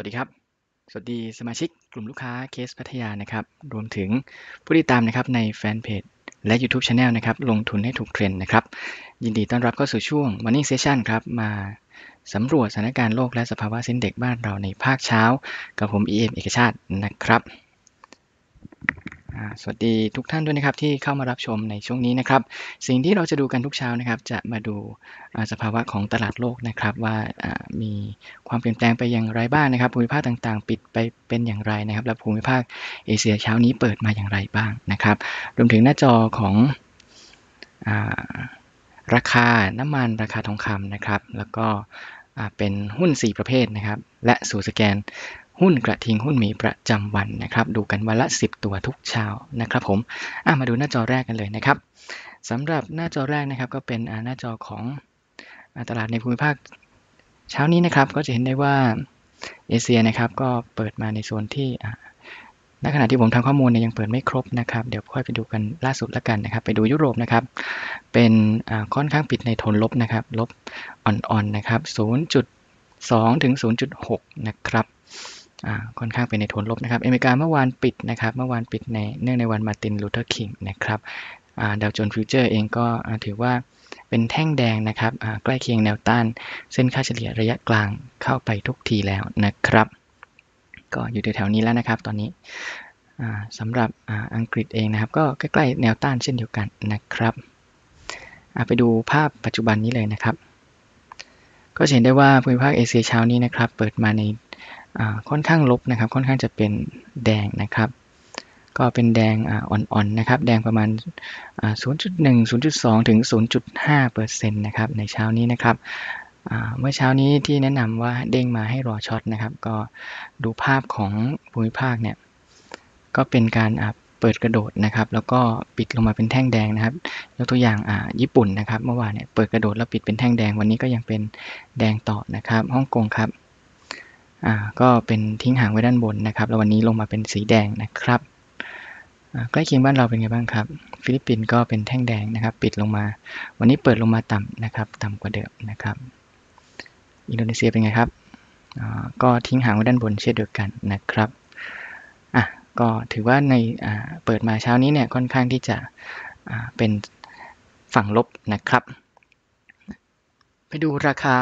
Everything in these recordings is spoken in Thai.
วัสดีครับ สวัสดีสมาชิกกลุ่มลูกค้าเคสพัทยานะครับ รวมถึงผู้ติดตามนะครับในแฟนเพจและ YouTube Channel นะครับ ลงทุนให้ถูกเทรนด์นะครับ ยินดีต้อนรับเข้าสู่ช่วง Morning Session ครับ มาสำรวจสถานการณ์โลกและสภาวะเส้นเด็กบ้านเราในภาคเช้า กับผม EM เอกชาตินะครับ สวัสดีทุกท่านด้วยนะครับที่เข้ามารับชมในช่วงนี้นะครับ สิ่งที่เราจะดูกันทุกเช้านะครับ จะมาดูสภาวะของตลาดโลกนะครับ ว่ามีความเปลี่ยนแปลงไปอย่างไรบ้างนะครับ ภูมิภาคต่างๆ ปิดไปเป็นอย่างไรนะครับ และภูมิภาคเอเชียเช้านี้เปิดมาอย่างไรบ้างนะครับ รวมถึงหน้าจอของอราคาน้ำมันราคาทองคำนะครับ แล้วก็เป็นหุ้น 4 ประเภทนะครับ และสู่สแกน หุ้นกระทิงหุ้นหมีประจำวันนะครับ ดูกันวันละ 10 ตัวทุกเช้านะครับผมมาดูหน้าจอแรกกันเลยนะครับสำหรับหน้าจอแรกนะครับ ก็เป็นหน้าจอของอตลาดในภูมิภาคเช้านี้นะครับ ก็จะเห็นได้ว่าเอเชียนะครับ ก็เปิดมาในโซนที่ณขณะที่ผมทำข้อมูลเนี่ยยังเปิดไม่ครบนะครับ เดี๋ยวค่อยไปดูกันล่าสุดละกันนะครับ ไปดูยุโรปนะครับ เป็นค่อนข้างปิดในโทนลบนะครับ ลบอ่อนๆนะครับ 0.2 ถึง 0.6 นะครับ ค่อนข้างเป็นในโทนลบนะครับ อเมริกาเมื่อวานปิดนะครับ เมื่อวานปิดในเนื่องในวันมาตินลูเทอร์คิงนะครับดาวโจนส์ฟิวเจอร์เองก็ถือว่าเป็นแท่งแดงนะครับใกล้เคียงแนวต้าน เส้นค่าเฉลี่ยระยะกลางเข้าไปทุกทีแล้วนะครับ ก็อยู่แถวๆนี้แล้วนะครับ ตอนนี้สำหรับอ,อังกฤษเองนะครับ ก็ใกล้ๆแนวต้านเช่นเดียวกันนะครับไปดูภาพปัจจุบันนี้เลยนะครับ ก็เห็นได้ว่าภูมิภาคเอเชียเช้านี้นะครับ เปิดมาใน ค่อนข้างลบนะครับ ค่อนข้างจะเป็นแดงนะครับ ก็เป็นแดงอ่อนๆนะครับ แดงประมาณ 0.1 0.2 ถึง 0.5เปอร์เซ็นต์นะครับ ในเช้านี้นะครับเมื่อเช้านี้ที่แนะนำว่าเด้งมาให้รอช็อตนะครับ ก็ดูภาพของภูมิภาคเนี่ย ก็เป็นการเปิดกระโดดนะครับ แล้วก็ปิดลงมาเป็นแท่งแดงนะครับ ยกตัวอย่างญี่ปุ่นนะครับ เมื่อวานเนี่ยเปิดกระโดดแล้วปิดเป็นแท่งแดง วันนี้ก็ยังเป็นแดงต่อนะครับ ฮ่องกงครับ อ่าก็เป็นทิ้งห่างไว้ด้านบนนะครับ แล้ววันนี้ลงมาเป็นสีแดงนะครับใกล้เคียงบ้านเราเป็นไงบ้างครับ ฟิลิปปินส์ก็เป็นแท่งแดงนะครับ ปิดลงมา วันนี้เปิดลงมาต่ำนะครับ ต่ำกว่าเดิมนะครับ อินโดนีเซียเป็นไงครับอ่าก็ทิ้งห่างไว้ด้านบนเช่นเดียวกันนะครับอะก็ถือว่าในอ่าเปิดมาเช้านี้เนี่ยค่อนข้างที่จะอ่าเป็นฝั่งลบนะครับ ไปดูราคา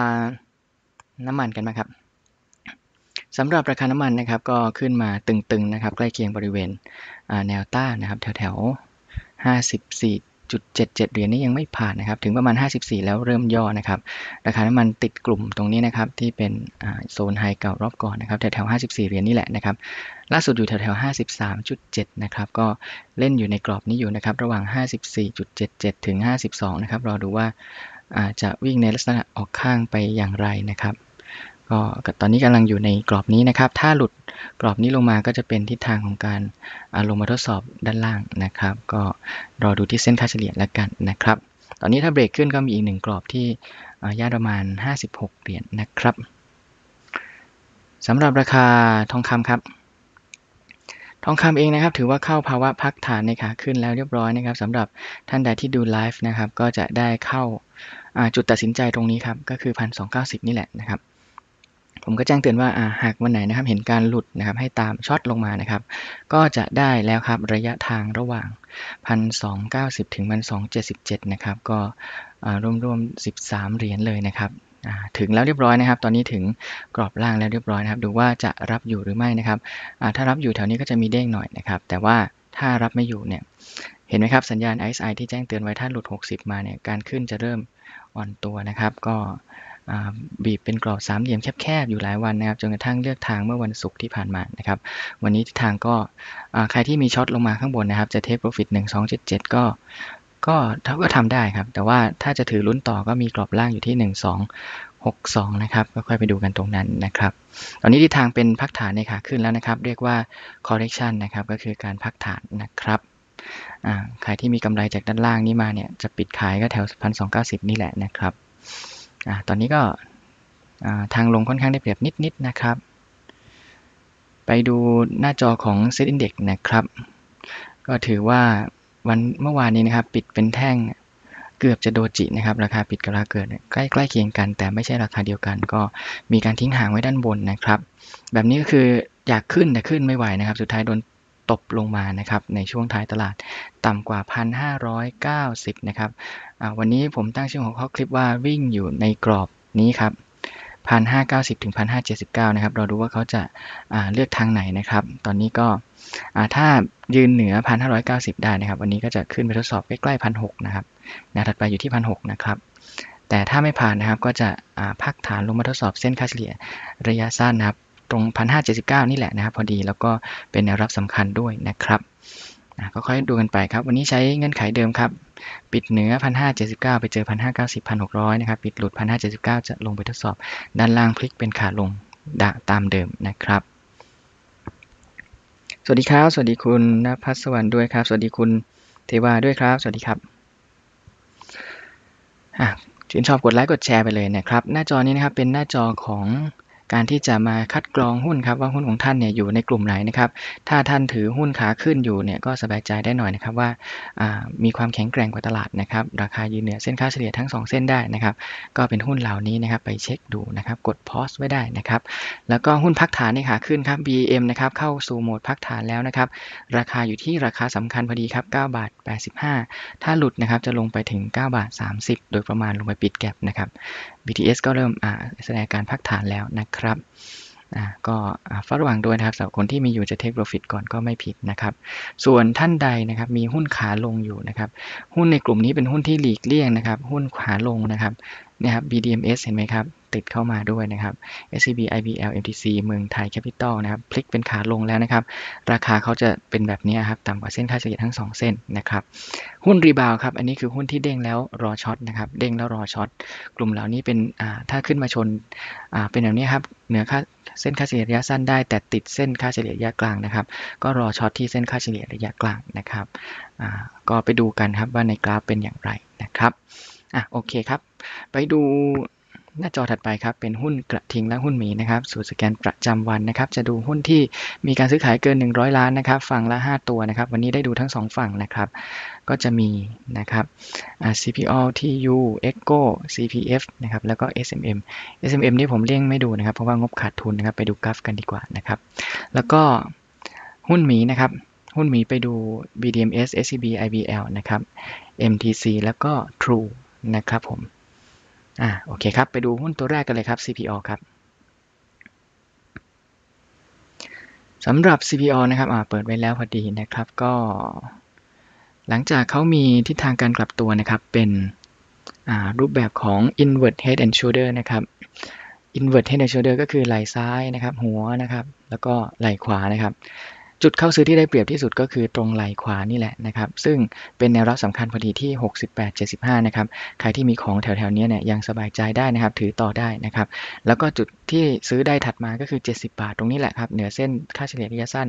น้ำมันกันบ้าครับ สำหรับราคาน้ำมันนะครับก็ขึ้นมาตึงๆนะครับใกล้เคียงบริเวณแนวต้านนะครับแถวๆ54.77 เหรียญนี้ยังไม่ผ่านนะครับ ถึงประมาณ 54 แล้วเริ่มย่อนะครับ ราคาน้ำมันติดกลุ่มตรงนี้นะครับ ที่เป็นโซนไฮเก่ารอบก่อนนะครับ แถวๆ 54 เหรียญนี่แหละนะครับ ล่าสุดอยู่แถวๆ 53.7 นะครับ ก็เล่นอยู่ในกรอบนี้อยู่นะครับ ระหว่าง 54.77 ถึง 52 นะครับ รอดูว่าอาจะวิ่งในลักษณะออกข้างไปอย่างไรนะครับ ก็ตอนนี้กำลังอยู่ในกรอบนี้นะครับ ถ้าหลุดกรอบนี้ลงมาก็จะเป็นทิศทางของการลงมาทดสอบด้านล่างนะครับ ก็รอดูที่เส้นค่าเฉลี่ยแล้วกันนะครับ ตอนนี้ถ้าเบรกขึ้นก็มีอีกหนึ่งกรอบที่ย่าประมาณ 56 เหรียญนนะครับสำหรับราคาทองคำครับ ทองคำเองนะครับ ถือว่าเข้าภาวะพักฐานในขาขึ้นแล้วเรียบร้อยนะครับสำหรับท่านใดที่ดูไลฟ์นะครับ ก็จะได้เข้าจุดตัดสินใจตรงนี้ครับ ก็คือ 1,290 นี่แหละนะครับ ผมก็แจ้งเตือนว่าหากวันไหนนะครับเห็นการหลุดนะครับให้ตามช็อตลงมานะครับ ก็จะได้แล้วครับระยะทางระหว่าง 1,290 ถึง 1,277 นะครับ ก็รวมๆ 13 เหรียญเลยนะครับถึงแล้วเรียบร้อยนะครับ ตอนนี้ถึงกรอบล่างแล้วเรียบร้อยนะครับ ดูว่าจะรับอยู่หรือไม่นะครับ ถ้ารับอยู่แถวนี้ก็จะมีเด้งหน่อยนะครับ แต่ว่าถ้ารับไม่อยู่เนี่ย เห็นไหมครับสัญญาณ RSI ที่แจ้งเตือนไว้ถ้าหลุด 60 มาเนี่ย การขึ้นจะเริ่มอ่อนตัวนะครับ ก็ บีบเป็นกรอบสามเหลี่ยมแคบๆอยู่หลายวันนะครับจนกระทั่งเลือกทางเมื่อวันศุกร์ที่ผ่านมานะครับวันนี้ทิศทางก็ใครที่มีช็อตลงมาข้างบนนะครับจะเทคโปรฟิต1277ก็ก็เท่าก็ทำได้ครับ แต่ว่าถ้าจะถือลุ้นต่อก็มีกรอบล่างอยู่ที่ 1262 นะครับก็ค่อยไปดูกันตรงนั้นนะครับ ตอนนี้ทิศทางเป็นพักฐานในขาขึ้นแล้วนะครับ เรียกว่า correction นะครับ ก็คือการพักฐานนะครับใครที่มีกำไรจากด้านล่างนี้มาเนี่ย จะปิดขายก็แถว 1,290 นี่แหละนะครับ ตอนนี้ก็ทางลงค่อนข้างได้เปรียบนิดๆนะครับ ไปดูหน้าจอของ Set Index นะครับ ก็ถือว่าวันเมื่อวานนี้นะครับปิดเป็นแท่งเกือบจะโดจินะครับ ราคาปิดกับราคาเกิดใกล้ใกล้เคียงกัน แต่ไม่ใช่ราคาเดียวกัน ก็มีการทิ้งห่างไว้ด้านบนนะครับ แบบนี้ก็คืออยากขึ้นแต่ขึ้นไม่ไหวนะครับ สุดท้ายโดน ตบลงมานะครับในช่วงท้ายตลาดต่ำกว่า 1,590 นะครับวันนี้ผมตั้งชื่อของข้อคลิปว่าวิ่งอยู่ในกรอบนี้ครับ 1,590 ถึง 1,579 นะครับ เราดูว่าเขาจะเลือกทางไหนนะครับ ตอนนี้ก็ถ้ายืนเหนือ 1,590 ได้นะครับ วันนี้ก็จะขึ้นไปทดสอบใกล้ๆ 1,600 นะครับแนวถัดไปอยู่ที่ 1,600 นะครับแต่ถ้าไม่ผ่านนะครับก็จะพักฐานลงมาทดสอบเส้นค่าเฉลี่ยระยะสั้นนะครับ ตรง 1,579 นี่แหละนะครับ พอดีแล้วก็เป็นแนวรับสำคัญด้วยนะครับก็ค่อยดูกันไปครับ วันนี้ใช้เงื่อนไขเดิมครับ ปิดเหนือ 1,579 ไปเจอ 1,590 1,600 นะครับ ปิดหลุด 1,579 จะลงไปทดสอบ ด้านล่างพลิกเป็นขาลงดะตามเดิมนะครับ สวัสดีครับ สวัสดีคุณนภัสวรรค์ด้วยครับ สวัสดีคุณเทวาด้วยครับ สวัสดีครับชื่นชอบกดไลค์กดแชร์ไปเลยนะครับ หน้าจอนี้นะครับเป็นหน้าจอของ การที่จะมาคัดกรองหุ้นครับว่าหุ้นของท่านเนี่ยอยู่ในกลุ่มไหนนะครับ ถ้าท่านถือหุ้นขาขึ้นอยู่เนี่ยก็สบายใจได้หน่อยนะครับว่ามีความแข็งแกร่งกว่าตลาดนะครับ ราคายืนเหนือเส้นค่าเฉลี่ยทั้ง 2 เส้นได้นะครับ ก็เป็นหุ้นเหล่านี้นะครับไปเช็คดูนะครับ กดพอสไว้ได้นะครับ แล้วก็หุ้นพักฐานในขาขึ้นครับ BM นะครับเข้าสู่โหมดพักฐานแล้วนะครับ ราคาอยู่ที่ราคาสำคัญพอดีครับ9บาท85 ถ้าหลุดนะครับจะลงไปถึง9บาท30 โดยประมาณลงไปปิดแก็บนะครับ BTS ก็เริ่มแสดงการพักฐานแล้วนะครับก็เฝ้าระวังด้วยนะครับสำหรับคนที่มีอยู่จะเทคโปรฟิตก่อนก็ไม่ผิดนะครับ ส่วนท่านใดนะครับมีหุ้นขาลงอยู่นะครับ หุ้นในกลุ่มนี้เป็นหุ้นที่หลีกเลี่ยงนะครับ หุ้นขาลงนะครับนี่ครับ BDMs เห็นไหมครับ ติดเข้ามาด้วยนะครับ SCB IBL MTC เมืองไทยแคปิตอลนะครับพลิกเป็นขาลงแล้วนะครับ ราคาเขาจะเป็นแบบนี้ครับต่ำกว่าเส้นค่าเฉลี่ยทั้ง 2 เส้นนะครับ หุ้นรีบาวครับ อันนี้คือหุ้นที่เด้งแล้วรอช็อตนะครับ เด้งแล้วรอช็อต กลุ่มเหล่านี้เป็นถ้าขึ้นมาชนเป็นแบบนี้ครับเหนือค่าเส้นค่าเฉลี่ยระยะสั้นได้ แต่ติดเส้นค่าเฉลี่ยระยะกลางนะครับ ก็รอช็อตที่เส้นค่าเฉลี่ยระยะกลางนะครับก็ไปดูกันครับว่าในกราฟเป็นอย่างไรนะครับอะโอเคครับ ไปดู หน้าจอถัดไปครับเป็นหุ้นกระทิงและหุ้นหมีนะครับสูตรสแกนประจำวันนะครับจะดูหุ้นที่มีการซื้อขายเกิน 100 ล้านนะครับฝั่งละ 5 ตัวนะครับวันนี้ได้ดูทั้ง 2 ฝั่งนะครับก็จะมีนะครับ CPO TU Echo CPF นะครับแล้วก็ SMM SMM นี่ผมเลี่ยงไม่ดูนะครับเพราะว่างบขาดทุนนะครับไปดูกราฟกันดีกว่านะครับแล้วก็หุ้นหมีนะครับหุ้นหมีไปดู BDMs SCB IBL นะครับ MTC แล้วก็ True นะครับผม อ่าโอเคครับ ไปดูหุ้นตัวแรกกันเลยครับ CPO ครับสำหรับ CPO นะครับอ่าเปิดไว้แล้วพอดีนะครับก็ หลังจากเขามีทิศทางการกลับตัวนะครับ เป็นอ่ารูปแบบของ invert head and shoulder นะครับ invert head and shoulder ก็คือไหล่ซ้ายนะครับ หัวนะครับ แล้วก็ไหล่ขวานะครับ จุดเข้าซื้อที่ได้เปรียบที่สุดก็คือตรงไหล่ขวานี่แหละนะครับ ซึ่งเป็นแนวรับสำคัญพอดีที่ 68-75 นะครับ ใครที่มีของแถวๆนี้เนี่ยยังสบายใจได้นะครับ ถือต่อได้นะครับ แล้วก็จุดที่ซื้อได้ถัดมาก็คือ 70 บาทตรงนี้แหละครับ เหนือเส้นค่าเฉลี่ยระยะสั้น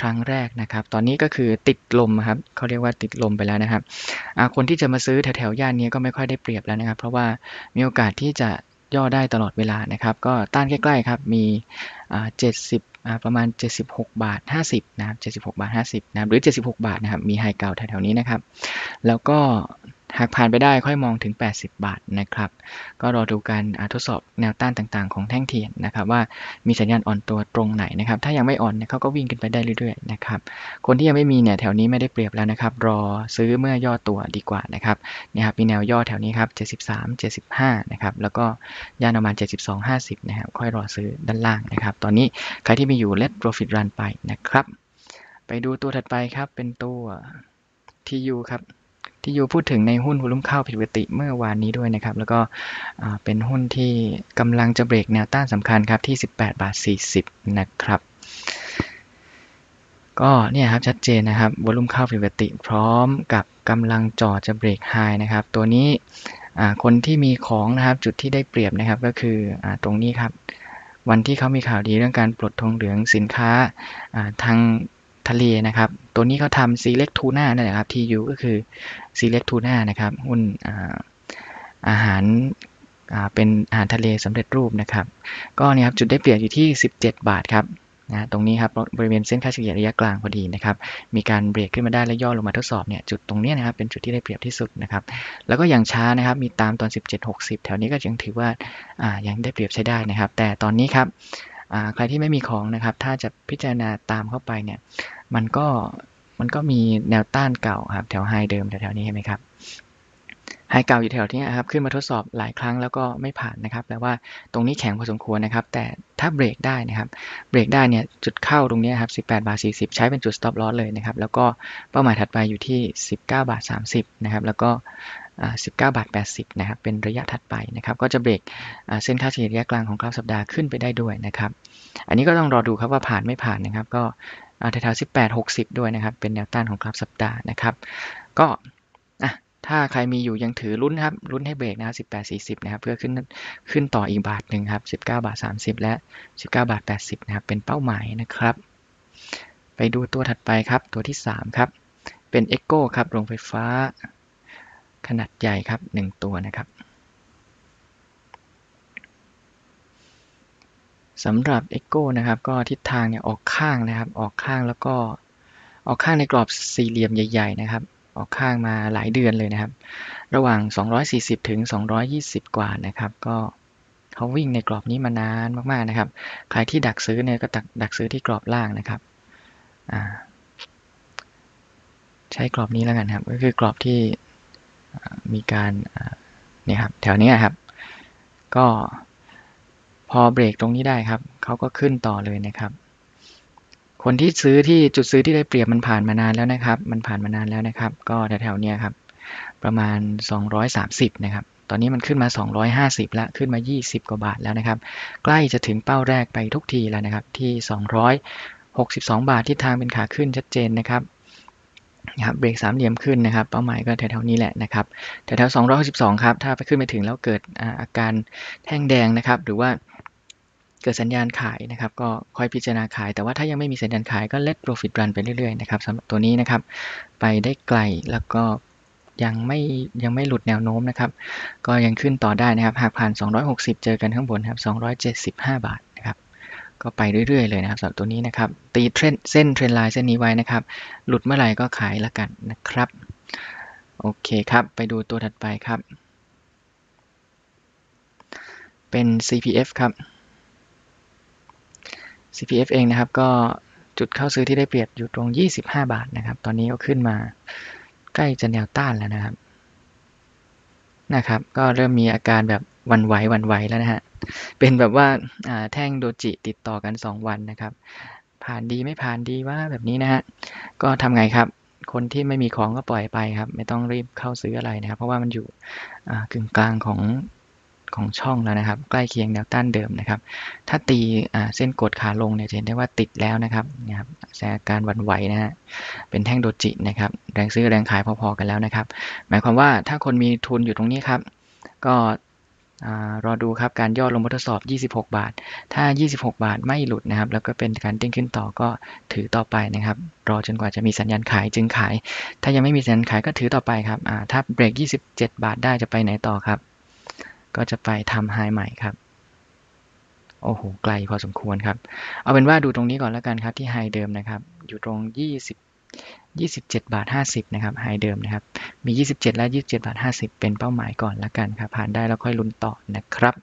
ครั้งแรกนะครับ ตอนนี้ก็คือติดลมครับเขาเรียกว่าติดลมไปแล้วนะครับ คนที่จะมาซื้อแถวๆย่านนี้ก็ไม่ค่อยได้เปรียบแล้วนะครับ เพราะว่ามีโอกาสที่จะย่อได้ตลอดเวลานะครับ ก็ต้านใกล้ๆครับ มี 70 ประมาณ 76 บาท 50 นะครับ 76 บาท 50 นะครับ หรือ 76 บาทนะครับ มีไฮเก่าแถวๆนี้นะครับ แล้วก็ หากผ่านไปได้ค่อยมองถึง 80 บาทนะครับ ก็รอดูการทดสอบแนวต้านต่างๆ ของแท่งเทียนนะครับ ว่ามีสัญญาณอ่อนตัวตรงไหนนะครับ ถ้ายังไม่อ่อนเนี่ยเขาก็วิ่งขึ้นไปได้เรื่อยๆนะครับ คนที่ยังไม่มีเนี่ยแถวนี้ไม่ได้เปรียบแล้วนะครับ รอซื้อเมื่อย่อตัวดีกว่านะครับนี่ครับมีแนวย่อแถวนี้ครับ 73 75 นะครับ แล้วก็ย่านประมาณ 72 50 นะครับ ค่อยรอซื้อด้านล่างนะครับ ตอนนี้ใครที่มีอยู่ let profit run ไปนะครับ ไปดูตัวถัดไปครับเป็นตัว TU ครับ ที่ยูพูดถึงในหุ้นวอลุ่มเข้าผิดปกติเมื่อวานนี้ด้วยนะครับ แล้วก็เป็นหุ้นที่กำลังจะเบรกแนวต้านสำคัญครับที่ 18 บาท 40 นะครับ ก็เนี่ยครับชัดเจนนะครับวอลุ่มเข้าผิดปกติ พร้อมกับกำลังจ่อจะเบรกไฮนะครับ ตัวนี้คนที่มีของนะครับจุดที่ได้เปรียบนะครับก็คืออตรงนี้ครับ วันที่เขามีข่าวดีเรื่องการปลดธงเหลืองสินค้าทาง ทะเลนะครับ ตัวนี้เขาทำ select tuna นั่นแหละครับ TU ก็คือ select tuna นะครับหุ้นอาหารเป็นอาหารทะเลสำเร็จรูปนะครับ ก็เนี่ยครับจุดได้เปรียบอยู่ที่ 17 บาทครับนะตรงนี้ครับบริเวณเส้นค่าเฉลี่ยระยะกลางพอดีนะครับ มีการเบรกขึ้นมาได้และย่อลงมาทดสอบเนี่ยจุดตรงนี้นะครับเป็นจุดที่ได้เปรียบที่สุดนะครับ แล้วก็อย่างช้านะครับมีตามตอน 17.60 แถวนี้ก็ยังถือว่าอ่ายังได้เปรียบใช้ได้นะครับ แต่ตอนนี้ครับใครที่ไม่มีของนะครับ ถ้าจะพิจารณาตามเข้าไปเนี่ย มันก็มันก็มีแนวต้านเก่าครับแถวไฮเดิมแถวๆนี้เห็นไหมครับไฮเก่าอยู่แถวนี้ครับขึ้นมาทดสอบหลายครั้งแล้วก็ไม่ผ่านนะครับแปลว่าตรงนี้แข็งพอสมควรนะครับ แต่ถ้าเบรกได้นะครับเบรกได้เนี่ยจุดเข้าตรงนี้ครับ18บาท40 ใช้เป็นจุด stop loss เลยนะครับ แล้วก็เป้าหมายถัดไปอยู่ที่ 19บาท30นะครับแล้วก็19บาท80นะครับเป็นระยะถัดไปนะครับ ก็จะเบรกเส้นค่าเฉลี่ยระยะกลางของกราฟสัปดาห์ขึ้นไปได้ด้วยนะครับ อันนี้ก็ต้องรอดูครับว่าผ่านไม่ผ่านนะครับ ก็ แถวๆ18 60ด้วยนะครับ เป็นแนวต้านของกราฟสัปดาห์นะครับ ก็ถ้าใครมีอยู่ยังถือลุ้นครับลุ้นให้เบรกนะครับ 18 40 นะครับ เพื่อขึ้นขึ้นต่ออีกบาทหนึ่งครับ 19 บาท 30 และ 19 บาท 80 นะครับ เป็นเป้าหมายนะครับ ไปดูตัวถัดไปครับ ตัวที่ 3 ครับ เป็น Echo ครับ โรงไฟฟ้า ขนาดใหญ่ครับ 1 ตัวนะครับ สำหรับ Echo นะครับ ก็ทิศทางเนี่ยออกข้างนะครับ ออกข้างแล้วก็ออกข้างในกรอบสี่เหลี่ยมใหญ่ ๆ นะครับ ออกข้างมาหลายเดือนเลยนะครับ ระหว่าง 240 ถึง 220 กว่านะครับ ก็เขาวิ่งในกรอบนี้มานานมากๆนะครับ ใครที่ดักซื้อเนี่ยก็ดักดักซื้อที่กรอบล่างนะครับใช้กรอบนี้แล้วกันครับ ก็คือกรอบที่มีการเนี่ยครับแถวนี้ครับ ก็ พอเบรกตรงนี้ได้ครับเขาก็ขึ้นต่อเลยนะครับ คนที่ซื้อที่จุดซื้อที่ได้เปรียบมันผ่านมานานแล้วนะครับ มันผ่านมานานแล้วนะครับ ก็แถวๆนี้ครับ ประมาณ 230 นะครับ ตอนนี้มันขึ้นมา 250 แล้วขึ้นมา 20 กว่าบาทแล้วนะครับ ใกล้จะถึงเป้าแรกไปทุกทีแล้วนะครับ ที่ 262 บาทที่ทางเป็นขาขึ้นชัดเจนนะครับนะครับเบรกสามเหลี่ยมขึ้นนะครับ เป้าหมายก็แถวๆนี้แหละนะครับแถวๆ262 ครับ ถ้าไปขึ้นไปถึงแล้วเกิดอาการแท่งแดงนะครับ หรือว่า เกิดสัญญาณขายนะครับก็ค่อยพิจารณาขาย แต่ว่าถ้ายังไม่มีสัญญาณขายก็ let profit run ไปเรื่อยๆนะครับสำหรับตัวนี้นะครับ ไปได้ไกลแล้วก็ยังไม่ยังไม่หลุดแนวโน้มนะครับ ก็ยังขึ้นต่อได้นะครับ หากผ่าน 260 เจอกันข้างบนครับ275 บาทนะครับ ก็ไปเรื่อยๆเลยนะครับสำหรับตัวนี้นะครับ ตีเทรนเส้นเทรนไลน์เส้นนี้ไว้นะครับ หลุดเมื่อไหร่ก็ขายละกันนะครับ โอเคครับ ไปดูตัวถัดไปครับ เป็น CPF ครับ CPF เองนะครับ ก็จุดเข้าซื้อที่ได้เปรียบอยู่ตรง 25 บาทนะครับ ตอนนี้ก็ขึ้นมาใกล้จะแนวต้านแล้วนะครับ นะครับ ก็เริ่มมีอาการแบบวันไหววันไหวแล้วนะฮะ เป็นแบบว่าแท่งโดจิติดต่อกัน 2 วันนะครับ ผ่านดีไม่ผ่านดีว่าแบบนี้นะฮะ ก็ทำไงครับ คนที่ไม่มีของก็ปล่อยไปครับ ไม่ต้องรีบเข้าซื้ออะไรนะครับ เพราะว่ามันอยู่กึ่งกลางของ ของช่องแล้วนะครับ ใกล้เคียงแนวต้านเดิมนะครับ ถ้าตีเส้นกดขาลงเนี่ยจะเห็นได้ว่าติดแล้วนะครับนะครับแสดงการวันไหวนะฮะเป็นแท่งโดจินะครับแรงซื้อแรงขายพอๆกันแล้วนะครับ หมายความว่าถ้าคนมีทุนอยู่ตรงนี้ครับ ก็รอดูครับการย่อลงมาทดสอบ 26 บาท ถ้า 26 บาทไม่หลุดนะครับ แล้วก็เป็นการเด้งขึ้นต่อก็ถือต่อไปนะครับ รอจนกว่าจะมีสัญญาณขายจึงขาย ถ้ายังไม่มีสัญญาณขายก็ถือต่อไปครับถ้าเบรก 27 บาทได้จะไปไหนต่อครับ ก็จะไปทำไฮใหม่ครับ โอ้โห ไกลพอสมควรครับ เอาเป็นว่าดูตรงนี้ก่อนแล้วกันครับที่ไฮเดิมนะครับ อยู่ตรง 20 27 บาท 50 นะครับ ไฮเดิมนะครับ มี 27 และ 27 บาท 50 เป็นเป้าหมายก่อนแล้วกันครับ ผ่านได้แล้วค่อยลุ้นต่อนะครับ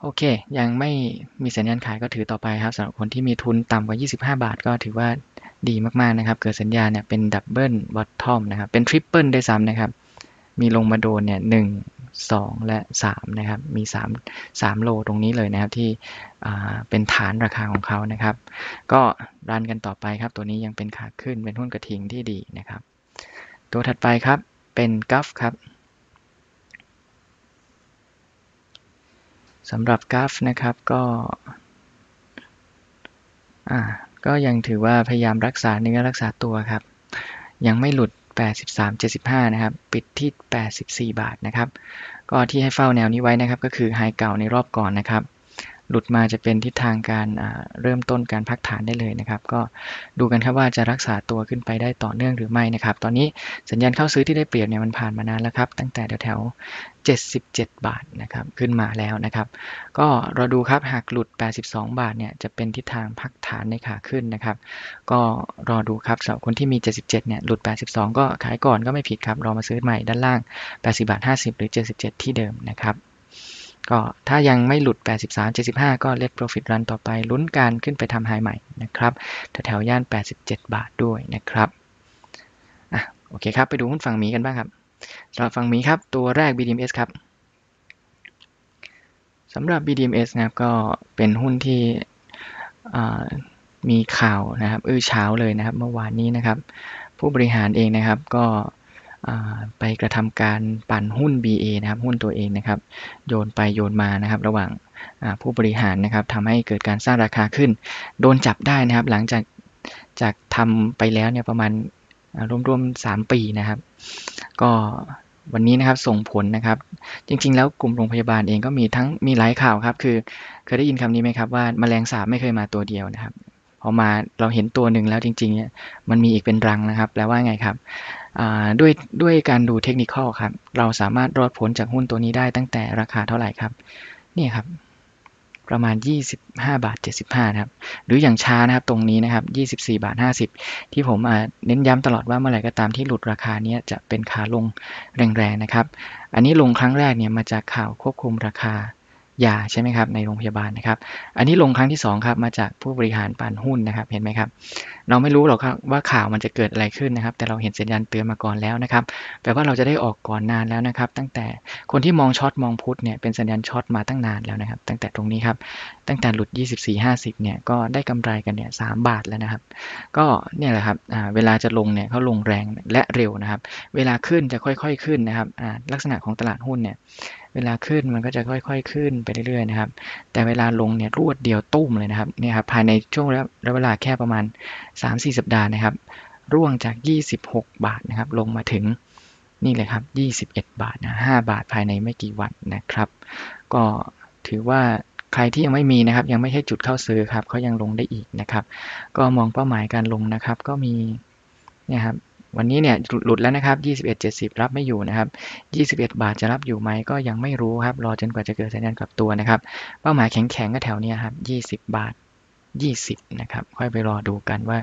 โอเค ยังไม่มีสัญญาณขายก็ถือต่อไปครับสำหรับคนที่มีทุนต่ำกว่า 25 บาทก็ถือว่าดีมากๆนะครับ เกิดสัญญาณเนี่ยเป็นดับเบิลบอททอมนะครับ เป็นทริปเปิลได้ซ้ำนะครับ มีลงมาโดนเนี่ยหนึ่ง 2 และ 3 นะครับ มี 3 3 โลตรงนี้เลยนะครับที่เป็นฐานราคาของเขานะครับ ก็รันกันต่อไปครับ ตัวนี้ยังเป็นขาขึ้นเป็นหุ้นกระทิงที่ดีนะครับ ตัวถัดไปครับเป็นกัฟครับสำหรับกัฟนะครับก็ก็ยังถือว่าพยายามรักษาเนื้อรักษาตัวครับ ยังไม่หลุด 83.75 นะครับ ปิดที่ 84 บาทนะครับ ก็ที่ให้เฝ้าแนวนี้ไว้นะครับ ก็คือไฮเก่าในรอบก่อนนะครับ หลุดมาจะเป็นทิศทางการเริ่มต้นการพักฐานได้เลยนะครับ ก็ดูกันครับว่าจะรักษาตัวขึ้นไปได้ต่อเนื่องหรือไม่นะครับ ตอนนี้สัญญาณเข้าซื้อที่ได้เปรียบเนี่ยมันผ่านมานานแล้วครับ ตั้งแต่แถวๆ77 บาทนะครับขึ้นมาแล้วนะครับ ก็เราดูครับหากหลุด 82 บาทเนี่ยจะเป็นทิศทางพักฐานในขาขึ้นนะครับ ก็รอดูครับสำหรับคนที่มี 77เนี่ยหลุด 82 ก็ขายก่อนก็ไม่ผิดครับรอมาซื้อใหม่ด้านล่าง 80 บาท 50 หรือ 77 ที่เดิมนะครับ ก็ถ้ายังไม่หลุด 83 75 ก็เลท profit run ต่อไปลุ้นการขึ้นไปทำไฮใหม่นะครับแถวๆย่าน 87 บาทด้วยนะครับอะโอเคครับ ไปดูหุ้นฝั่งมีกันบ้างครับสำหรับฝั่งมีครับ ตัวแรก BDMs ครับสำหรับ BDMs นะครับก็เป็นหุ้นที่มีข่าวนะครับอื้อเช้าเลยนะครับ เมื่อวานนี้นะครับ ผู้บริหารเองนะครับก็ ไปกระทำการปั่นหุ้น BA นะครับหุ้นตัวเองนะครับ โยนไปโยนมานะครับ ระหว่างผู้บริหารนะครับทำให้เกิดการสร้างราคาขึ้น โดนจับได้นะครับ หลังจากจากทำไปแล้วเนี่ยประมาณร่วมๆ 3 ปีนะครับ ก็วันนี้นะครับส่งผลนะครับ จริง ๆ แล้วกลุ่มโรงพยาบาลเองก็มีทั้งมีหลายข่าวครับ คือเคยได้ยินคำนี้ไหมครับว่าแมลงสาบไม่เคยมาตัวเดียวนะครับ พอมาเราเห็นตัวหนึ่งแล้วจริงๆเนี่ยมันมีอีกเป็นรังนะครับ แปลว่าไงครับด้วยด้วยการดูเทคนิคครับ เราสามารถรอดผลจากหุ้นตัวนี้ได้ตั้งแต่ราคาเท่าไหร่ครับนี่ครับ ประมาณ 25 บาท 75นะครับ หรืออย่างช้านะครับตรงนี้นะครับ 24 บาท 50 ที่ผมเน้นย้ำตลอดว่าเมื่อไหร่ก็ตามที่หลุดราคานี้จะเป็นขาลงแรงๆนะครับ อันนี้ลงครั้งแรกเนี่ยมาจากข่าวควบคุมราคา ยาใช่ไหมครับในโรงพยาบาลนะครับ อันนี้ลงครั้งที่2ครับมาจากผู้บริหารปันหุ้นนะครับเห็นไหมครับ เราไม่รู้หรอกครับว่าข่าวมันจะเกิดอะไรขึ้นนะครับ แต่เราเห็นสัญญาณเตือนมาก่อนแล้วนะครับแปลว่าเราจะได้ออกก่อนนานแล้วนะครับ ตั้งแต่คนที่มองช็อตมองพุทเนี่ยเป็นสัญญาณช็อตมาตั้งนานแล้วนะครับ ตั้งแต่ตรงนี้ครับตั้งแต่หลุด 24-50เนี่ยก็ได้กำไรกันเนี่ยสบาทแล้วนะครับ ก็เนี่ยแหละครับเวลาจะลงเนี่ยเขาลงแรงและเร็วนะครับ เวลาขึ้นจะค่อยๆขึ้นนะครับลักษณะของตลาดหุ้นเนี่ย เวลาขึ้นมันก็จะค่อย ๆ ขึ้นไปเรื่อยๆนะครับ แต่เวลาลงเนี่ยรวดเดียวตุ้มเลยนะครับเนี่ยครับภายในช่วงระยะเวลาแค่ประมาณ 3-4 สัปดาห์นะครับ ร่วงจาก 26 บาทนะครับ ลงมาถึงนี่เลยครับ 21 บาทนะ5บาทภายในไม่กี่วันนะครับ ก็ถือว่าใครที่ยังไม่มีนะครับ ยังไม่ใช่จุดเข้าซื้อครับเขายังลงได้อีกนะครับ ก็มองเป้าหมายการลงนะครับ ก็มีเนี่ยครับ วันนี้เนี่ยหลุดแล้วนะครับ 21.70 รับไม่อยู่นะครับ 21 บาทจะรับอยู่ไหมก็ยังไม่รู้ครับ รอจนกว่าจะเกิดสัญญาณกลับตัวนะครับ เป้าหมายแข็งๆก็แถวนี้ครับ 20 บาท 20 นะครับ ค่อยไปรอดูกันว่า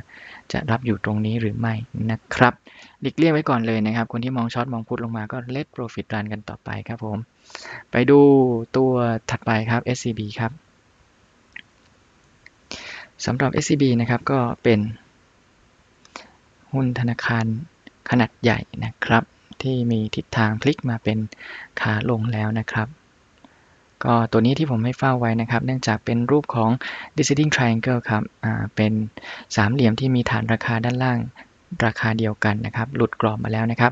จะรับอยู่ตรงนี้หรือไม่นะครับหลีกเลี่ยงไว้ก่อนเลยนะครับ คนที่มองช็อตมองพุทลงมาก็เลทโปรฟิตรันกันต่อไปครับผม ไปดูตัวถัดไปครับ SCB ครับสำหรับ SCB นะครับก็เป็น หุ้นธนาคารขนาดใหญ่นะครับ ที่มีทิศทางพลิกมาเป็นขาลงแล้วนะครับ ก็ตัวนี้ที่ผมให้เฝ้าไว้นะครับ เนื่องจากเป็นรูปของ descending triangle ครับเป็นสามเหลี่ยมที่มีฐานราคาด้านล่าง ราคาเดียวกันนะครับ หลุดกรอบมาแล้วนะครับ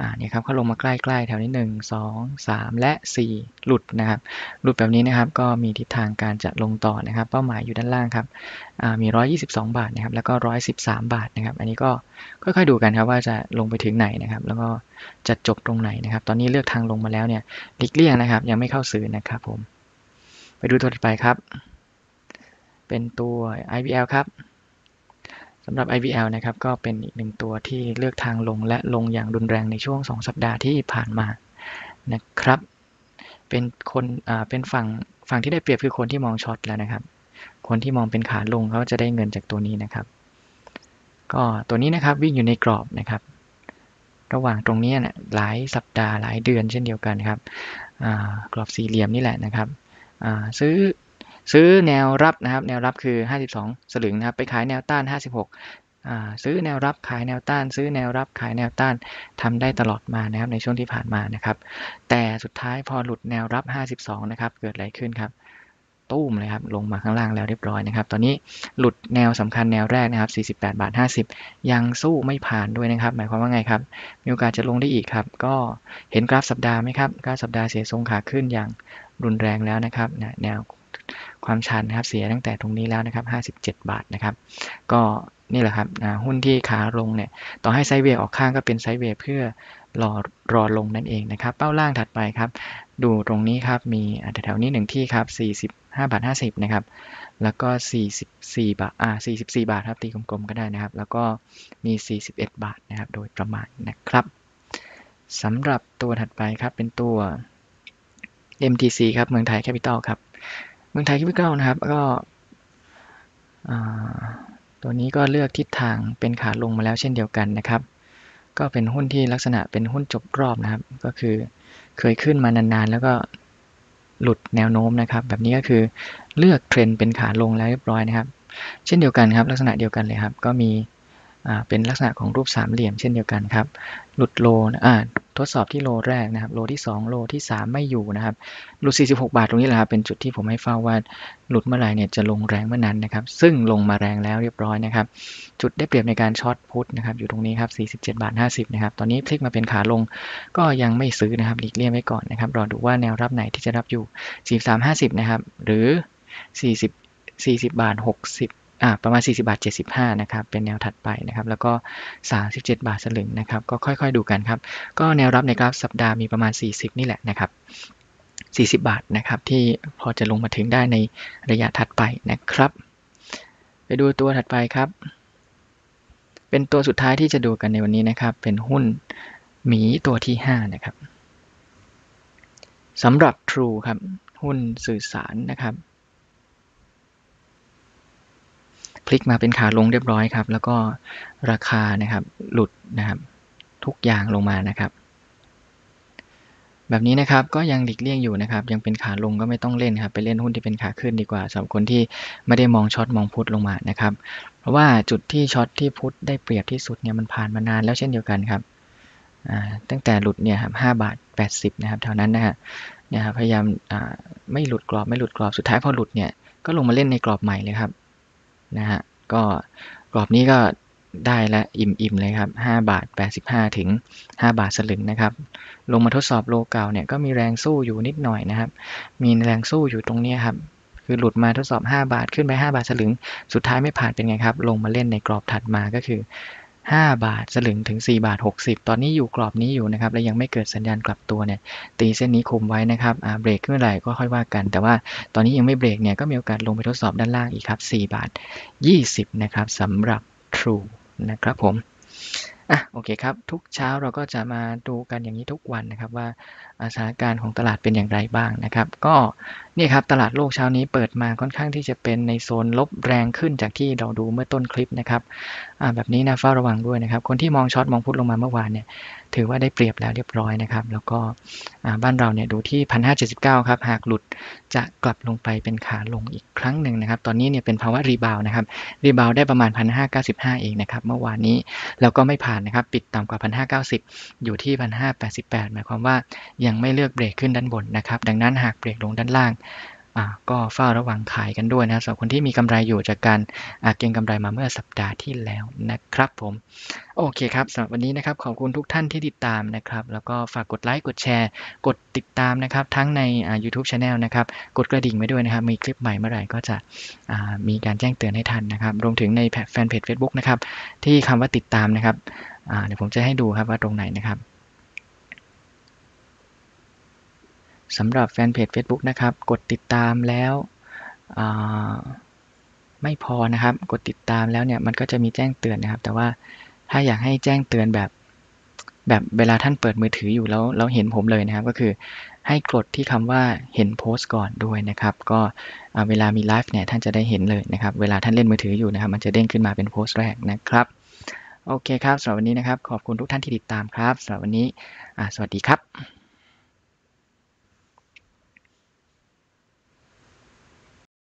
อ่านี่ครับเขาลงมาใกล้ๆ แถวนี้ 1 2 3 และ 4 หลุดนะครับ หลุดแบบนี้นะครับก็มีทิศทางการจะลงต่อนะครับ เป้าหมายอยู่ด้านล่างครับอ่ามี 122 บาทนะครับ แล้วก็ 113 บาทนะครับ อันนี้ก็ค่อยๆดูกันครับว่าจะลงไปถึงไหนนะครับ แล้วก็จะจบตรงไหนนะครับ ตอนนี้เลือกทางลงมาแล้วเนี่ยลิกเลี่ยงนะครับ ยังไม่เข้าซื้อนะครับผม ไปดูตัวต่อไปครับ เป็นตัว IBL ครับ สำหรับ IVL นะครับก็เป็นอีกหนึ่งตัวที่เลือกทางลงและลงอย่างรุนแรงในช่วง 2 สัปดาห์ที่ผ่านมานะครับ เป็นคนอ่าเป็นฝั่งฝั่งที่ได้เปรียบคือคนที่มองช็อตแล้วนะครับ คนที่มองเป็นขาลงเขาจะได้เงินจากตัวนี้นะครับ ก็ตัวนี้นะครับวิ่งอยู่ในกรอบนะครับ ระหว่างตรงนี้นะหลายสัปดาห์หลายเดือนเช่นเดียวกันครับกรอบสี่เหลี่ยมนี่แหละนะครับซื้อ ซื้อแนวรับนะครับ แนวรับคือ 52 สลึงนะครับ ไปขายแนวต้าน 56 ซื้อแนวรับขายแนวต้าน ซื้อแนวรับขายแนวต้านทำได้ตลอดมานะครับในช่วงที่ผ่านมานะครับ แต่สุดท้ายพอหลุดแนวรับ 52 นะครับ เกิดอะไรขึ้นครับตู้มเลยครับลงมาข้างล่างแล้วเรียบร้อยนะครับ ตอนนี้หลุดแนวสำคัญแนวแรกนะครับ 48 บาท 50 ยังสู้ไม่ผ่านด้วยนะครับ หมายความว่าไงครับ มีโอกาสจะลงได้อีกครับ ก็เห็นกราฟสัปดาห์ไหมครับ กราฟสัปดาห์เสียทรงขาขึ้นอย่างรุนแรงแล้วนะครับ แนว ความชันนะครับเสียตั้งแต่ตรงนี้แล้วนะครับ 57 บาทนะครับ ก็นี่แหละครับหุ้นที่ขาลงเนี่ยต่อให้ไซเวย์ออกข้างก็เป็นไซเวย์เพื่อรอรอลงนั่นเองนะครับ เป้าล่างถัดไปครับ ดูตรงนี้ครับมีแถวๆนี้หนึ่งที่ครับ 45 บาท 50 นะครับ แล้วก็ 44 บาทอ่า44 บาทครับตีกลมๆก็ได้นะครับ แล้วก็มี 41 บาทนะครับ โดยประมาณนะครับสำหรับตัวถัดไปครับเป็นตัว MTC ครับเมืองไทยแคปิตอลครับ เมืองไทยแคปิตอลนะครับก็ตัวนี้ก็เลือกทิศทางเป็นขาลงมาแล้วเช่นเดียวกันนะครับ ก็เป็นหุ้นที่ลักษณะเป็นหุ้นจบรอบนะครับ ก็คือเคยขึ้นมานานๆ แล้วก็หลุดแนวโน้มนะครับ แบบนี้ก็คือเลือกเทรนเป็นขาลงแล้วเรียบร้อยนะครับ เช่นเดียวกันครับ ลักษณะเดียวกันเลยครับ ก็มีเป็นลักษณะของรูปสามเหลี่ยมเช่นเดียวกันครับ หลุดโลอ่า ทดสอบที่โลแรกนะครับ โลที่ 2 โลที่ 3 ไม่อยู่นะครับ หลุด 46 บาทตรงนี้แหละครับเป็นจุดที่ผมให้เฝ้าว่าหลุดเมื่อไหร่เนี่ยจะลงแรงเมื่อนั้นนะครับ ซึ่งลงมาแรงแล้วเรียบร้อยนะครับ จุดได้เปรียบในการช็อตพุทนะครับ อยู่ตรงนี้ครับ 47 บาท 50 นะครับ ตอนนี้พลิกมาเป็นขาลงก็ยังไม่ซื้อนะครับหลีกเลี่ยงไว้ก่อนนะครับ รอดูว่าแนวรับไหนที่จะรับอยู่ 43 50 นะครับ หรือ 40 40 บาท 60 อ่าประมาณ 40 บาท 75 นะครับ เป็นแนวถัดไปนะครับ แล้วก็ 37 บาทสลึงนะครับ ก็ค่อยๆดูกันครับ ก็แนวรับในกราฟสัปดาห์มีประมาณ 40 นี่แหละนะครับ 40 บาทนะครับที่พอจะลงมาถึงได้ในระยะถัดไปนะครับ ไปดูตัวถัดไปครับ เป็นตัวสุดท้ายที่จะดูกันในวันนี้นะครับ เป็นหุ้นหมีตัวที่ 5 นะครับสำหรับ True ครับ หุ้นสื่อสารนะครับ พลิกมาเป็นขาลงเรียบร้อยครับ แล้วก็ราคานะครับหลุดนะครับทุกอย่างลงมานะครับ แบบนี้นะครับก็ยังหลีกเลี่ยงอยู่นะครับ ยังเป็นขาลงก็ไม่ต้องเล่นครับ ไปเล่นหุ้นที่เป็นขาขึ้นดีกว่าสำหรับคนที่ไม่ได้มองช็อตมองพุทลงมานะครับ เพราะว่าจุดที่ช็อตที่พุทได้เปรียบที่สุดเนี่ยมันผ่านมานานแล้วเช่นเดียวกันครับตั้งแต่หลุดเนี่ยครับห้าบาทแปดสิบนะครับเท่านั้นนะฮะเนี่ยครับพยายามไม่หลุดกรอบไม่หลุดกรอบสุดท้ายพอหลุดเนี่ยก็ลงมาเล่นในกรอบใหม่เลยครับ นะฮะก็กรอบนี้ก็ได้ละอิ่มๆเลยครับ 5 บาท 85 ถึง 5 บาทสลึงนะครับ ลงมาทดสอบโลเก่าเนี่ยก็มีแรงสู้อยู่นิดหน่อยนะครับ มีแรงสู้อยู่ตรงนี้ครับ คือหลุดมาทดสอบ 5 บาทขึ้นไป 5 บาทสลึง สุดท้ายไม่ผ่านเป็นไงครับ ลงมาเล่นในกรอบถัดมาก็คือ 5 บาทสลึงถึง 4 บาท 60 ตอนนี้อยู่กรอบนี้อยู่นะครับ และยังไม่เกิดสัญญาณกลับตัวเนี่ย ตีเส้นนี้คุมไว้นะครับเบรกขึ้นเมื่อไหร่ก็ค่อยว่ากัน แต่ว่าตอนนี้ยังไม่เบรกเนี่ย ก็มีโอกาสลงไปทดสอบด้านล่างอีกครับ 4 บาท 20 นะครับสำหรับ True นะครับผมอะโอเคครับ ทุกเช้าเราก็จะมาดูกันอย่างนี้ทุกวันนะครับว่า สถานการณ์ของตลาดเป็นอย่างไรบ้างนะครับ ก็นี่ครับตลาดโลกเช้านี้เปิดมาค่อนข้างที่จะเป็นในโซนลบแรงขึ้นจากที่เราดูเมื่อต้นคลิปนะครับแบบนี้นะเฝ้าระวังด้วยนะครับ คนที่มองช็อตมองพุทลงมาเมื่อวานเนี่ยถือว่าได้เปรียบแล้วเรียบร้อยนะครับ แล้วก็บ้านเราเนี่ยดูที่ 1,579 ครับหากหลุดจะกลับลงไปเป็นขาลงอีกครั้งหนึ่งนะครับ ตอนนี้เนี่ยเป็นภาวะรีบาวนะครับรีบาวได้ประมาณ 1,595 เองนะครับเมื่อวานนี้แล้วก็ไม่ผ่านนะครับปิดต่ำกว่า 1,590 อยู่ที่ 1,588 หมายความว่ายังไม่เลือกเบรกขึ้นด้านบนนะครับ ดังนั้นหากเบรกลงด้านล่างก็เฝ้าระวังขายกันด้วยนะสำหรับคนที่มีกำไรอยู่จากการเก็งกำไรมาเมื่อสัปดาห์ที่แล้วนะครับผม โอเคครับสำหรับวันนี้นะครับขอบคุณทุกท่านที่ติดตามนะครับ แล้วก็ฝากกดไลค์กดแชร์ กดติดตามนะครับ ทั้งใน YouTube Channel นะครับ กดกระดิ่งไว้ด้วยนะครับ มีคลิปใหม่เมื่อไหร่ก็จะมีการแจ้งเตือนให้ทันนะครับ รวมถึงในแฟนเพจ Facebook นะครับที่คำว่าติดตามนะครับเดี๋ยวผมจะให้ดูครับว่าตรงไหนนะครับ สำหรับแฟนเพจ Facebook นะครับ กดติดตามแล้วไม่พอนะครับ กดติดตามแล้วเนี่ยมันก็จะมีแจ้งเตือนนะครับ แต่ว่าถ้าอยากให้แจ้งเตือนแบบแบบเวลาท่านเปิดมือถืออยู่แล้วแล้วเห็นผมเลยนะครับ ก็คือให้กดที่คำว่าเห็นโพสต์ก่อนด้วยนะครับ ก็เวลามีไลฟ์เนี่ยท่านจะได้เห็นเลยนะครับ เวลาท่านเล่นมือถืออยู่นะครับ มันจะเด้งขึ้นมาเป็นโพสต์แรกนะครับ โอเคครับสำหรับวันนี้นะครับ ขอบคุณทุกท่านที่ติดตามครับสำหรับวันนี้สวัสดีครับ